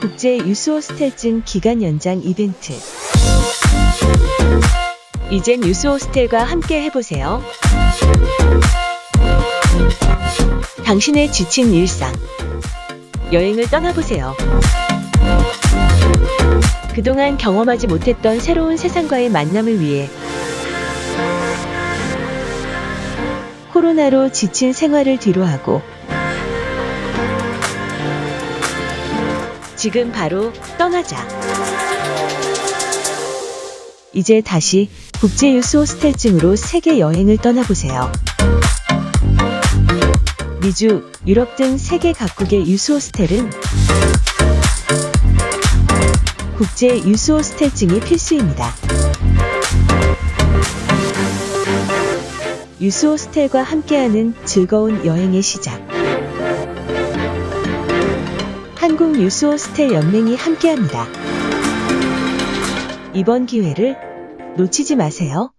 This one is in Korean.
국제 유수 호스텔증 기간 연장 이벤트. 이젠 유수 호스텔과 함께 해보세요. 당신의 지친 일상. 여행을 떠나보세요. 그동안 경험하지 못했던 새로운 세상과의 만남을 위해 코로나로 지친 생활을 뒤로하고 지금 바로 떠나자. 이제 다시 국제 유수 호스텔증으로 세계 여행을 떠나보세요. 미주, 유럽 등 세계 각국의 유수 호스텔은 국제 유수 호스텔증이 필수입니다. 유수 호스텔과 함께하는 즐거운 여행의 시작. 한국 유수 호스텔 연맹이 함께합니다. 이번 기회를 놓치지 마세요.